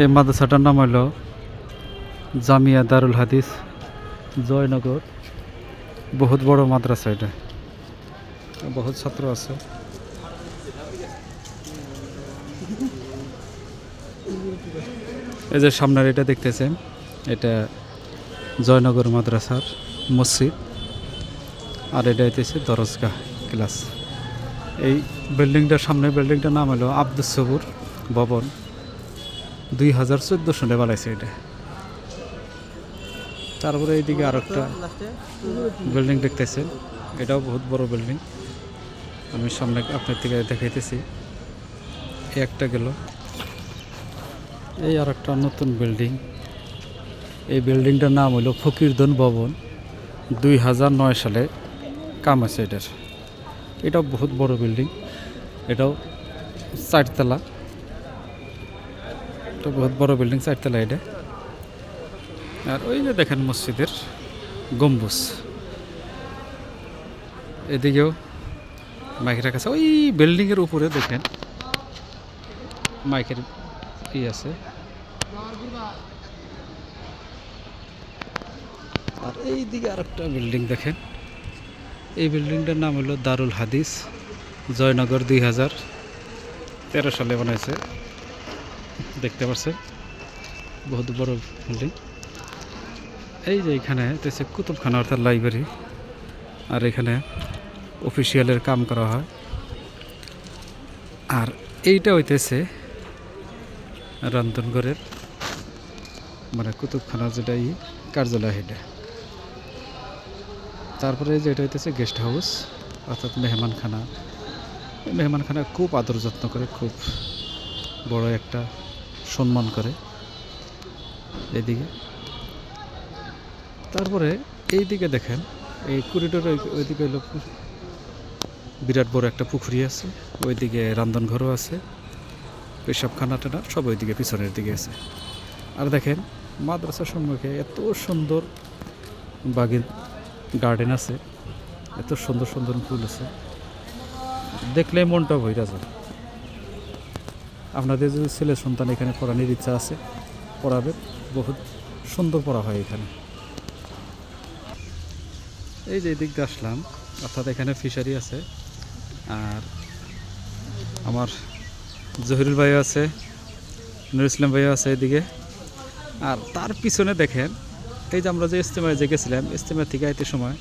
এই মাদ্রাসাটার নাম হলো জামিয়া দারুল হাদিস জয়নগর। বহুত বড় মাদ্রাসা এটা। বহুত ছাত্র আছে। এই যে সামনের এটা দেখতেছেন এটা জয়নগর মাদ্রাসার মসজিদ। আর এটা হইতেছে দরজগাহ ক্লাস। এই বিল্ডিংটার সামনে বিল্ডিংটার নাম হলো আব্দুল সবুর ভবন। দুই হাজার চোদ্দ সালে বানাইছে এটা। তারপরে এইদিকে আর একটা বিল্ডিং দেখতেছেন এটাও বহুত বড় বিল্ডিং আমি সামনে আপনার থেকে দেখাইতেছি। এই একটা গেল। এই আর একটা নতুন বিল্ডিং এই বিল্ডিংটার নাম হলো ফকিরদন ভবন। দুই হাজার নয় সালে কাম আছে এটার। এটাও বহুত বড় বিল্ডিং এটাও চারতলা। এটা বহুত বড় বিল্ডিং চারতলা এটা। আর ওই যে দেখেন মসজিদের গম্বুজ। এদিকেও মাইক রাখা আছে। ওই বিল্ডিংয়ের উপরে দেখেন মাইকের ই আছে। আর এই দিকে আরেকটা বিল্ডিং দেখেন। এই বিল্ডিংটার নাম হলো দারুল হাদিস, জয়নগর দুই হাজার তেরো সালে বানাইছে। দেখতে পাচ্ছেন বহুত বড় বিল্ডিং এই যে এখানে কুতুবখানা অর্থাৎ লাইব্রেরি আর এখানে অফিসিয়ালের কাম করা হয়। আর এইটা হইতেছে রন্ধনগরের মানে কুতুবখানা যেটা ই কার্যালয় এটা তারপরে যে এটা হইতেছে গেস্ট হাউস অর্থাৎ মেহমানখানা। মেহমানখানা খুব আদর যত্ন করে, খুব বড় একটা সম্মান করে এদিকে। তারপরে এই দিকে দেখেন, এই করিডোর ওইদিকে হলো বিরাট বড় একটা পুকুরি আছে, ওইদিকে রান্ধনঘরও আছে পেশাবখানা টানা সব ওইদিকে পিছনের দিকে আছে। আর দেখেন, মাদ্রাসার সম্মুখে এত সুন্দর বাগির গার্ডেন আছে, এত সুন্দর সুন্দর ফুল আছে। দেখলে মনটা ভৈরা যায়। আপনাদের যদি ছেলে সন্তান এখানে পড়ানোর ইচ্ছা আছে, পড়াবে। বহুত সুন্দর পড়া হয় এখানে। এই যে এদিক দিয়ে আসলাম, অর্থাৎ এখানে ফিশারি আছে, আর আমার জহিরুল ভাইও আছে নুর ইসলাম ভাইও আছে এদিকে। আর তার পিছনে দেখেন, এই যে আমরা যে ইস্তেমায় যে গেছিলাম ইস্তেমা থেকে আইতে সময়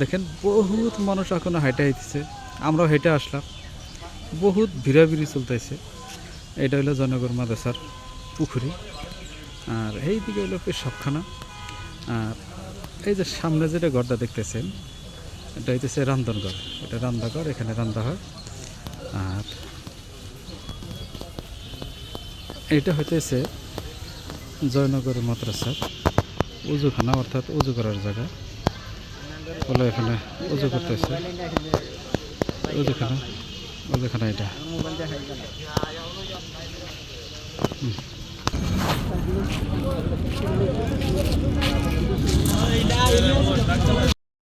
দেখেন বহুত মানুষ এখনও হাইটে আইতেছে। আমরাও হেঁটে আসলাম। বহুত ভিড়াভিড়ি চলতেছে। এটা হলো জনগর মাদ্রাসার পুকুরি। আর এই দিকে হলো পেশাবখানা আর এই যে সামনে যেটা ঘরটা দেখতেছেন, এটা হইতেছে রান্ধনঘর এটা রান্নাঘর এখানে রান্না হয়। আর এটা হইতেছে জয়নগর মাদ্রাসার উজুখানা, অর্থাৎ উজু করার জায়গা। বলে এখানে উজু করতেছে। উজুখানা। উজুখানা এটা।